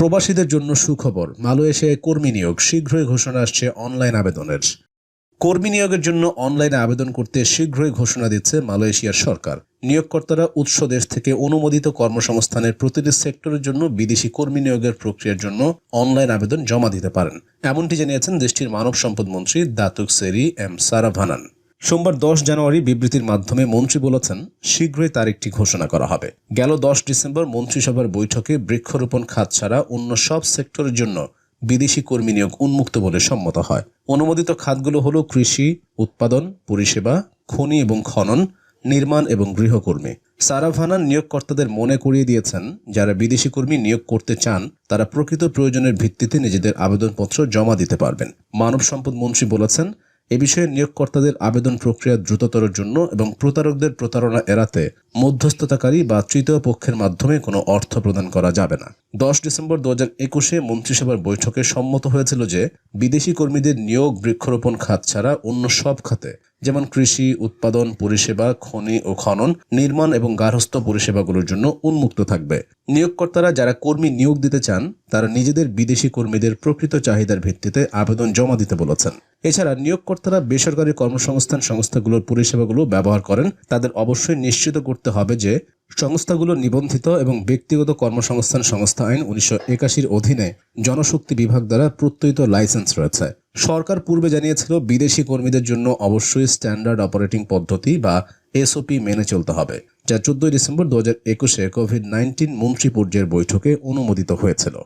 প্রবাসীদের জন্য সুখবর। মালয়েশিয়ায় কর্মী নিয়োগ। শীঘ্রই ঘোষণা আসছে অনলাইন আবেদনের। কর্মী নিয়োগের জন্য অনলাইনে আবেদন করতে শীঘ্রই ঘোষণা দিচ্ছে মালয়েশিয়ার সরকার। নিয়োগকর্তারা উৎস দেশ থেকে অনুমোদিত কর্মসংস্থানের প্রতিটি সেক্টরের জন্য বিদেশি কর্মী নিয়োগের প্রক্রিয়ার জন্য অনলাইন আবেদন জমা দিতে পারেন। এমনটি জানিয়েছেন দেশটির মানব সম্পদ মন্ত্রী দাতুক সেরি এম সারাভানান। সোমবার দশ জানুয়ারি বিবৃতির মাধ্যমে মন্ত্রী বলেছেন, শীঘ্রই তারিখটি ঘোষণা করা হবে। গেল দশ ডিসেম্বর মন্ত্রিসভার বৈঠকে বৃক্ষরোপণ খাত ছাড়া অন্য সব সেক্টরের জন্য বিদেশি কর্মী নিয়োগ উন্মুক্ত বলে সম্মত হয়। অনুমোদিত খাতগুলো হল কৃষি, উৎপাদন, পরিষেবা, খনি এবং খনন, নির্মাণ এবং গৃহকর্মী। সারাভানান নিয়োগকর্তাদের মনে করিয়ে দিয়েছেন, যারা বিদেশি কর্মী নিয়োগ করতে চান, তারা প্রকৃত প্রয়োজনের ভিত্তিতে নিজেদের আবেদনপত্র জমা দিতে পারবেন। মানব সম্পদ মন্ত্রী বলেছেন এ বিষয়ে নিয়োগকর্তাদের আবেদন প্রক্রিয়া দ্রুততরের জন্য এবং প্রতারকদের প্রতারণা এড়াতে মধ্যস্থতাকারী বা তৃতীয় পক্ষের মাধ্যমে কোনো অর্থ প্রদান করা যাবে না। দশ ডিসেম্বর দু হাজার একুশে মন্ত্রিসভার বৈঠকে সম্মত হয়েছিল যে বিদেশি কর্মীদের নিয়োগ, বৃক্ষরোপণ, খাত ছাড়া অন্য সব খাতে, যেমন কৃষি, উৎপাদন, পরিষেবা, খনি ও খনন, নির্মাণ এবং গার্হস্থ্য পরিষেবাগুলোর জন্য উন্মুক্ত থাকবে। নিয়োগকর্তারা যারা কর্মী নিয়োগ দিতে চান, তারা নিজেদের বিদেশি কর্মীদের প্রকৃত চাহিদার ভিত্তিতে আবেদন জমা দিতে বলেছেন। এছাড়া নিয়োগকর্তারা বেসরকারি কর্মসংস্থান সংস্থাগুলোর পরিষেবাগুলো ব্যবহার করেন। তাদের অবশ্যই নিশ্চিত করতে হবে যে সংস্থাগুলো নিবন্ধিত এবং ব্যক্তিগত কর্মসংস্থান সংস্থা আইন উনিশশো একাশির অধীনে জনশক্তি বিভাগ দ্বারা প্রত্যয়িত লাইসেন্স রয়েছে। সরকার পূর্বে জানিয়েছিল, বিদেশি কর্মীদের জন্য অবশ্যই স্ট্যান্ডার্ড অপারেটিং পদ্ধতি বা এসওপি মেনে চলতে হবে, যা চোদ্দই ডিসেম্বর দু হাজার একুশে কোভিড নাইন্টিন মন্ত্রী পর্যায়ের বৈঠকে অনুমোদিত হয়েছিল।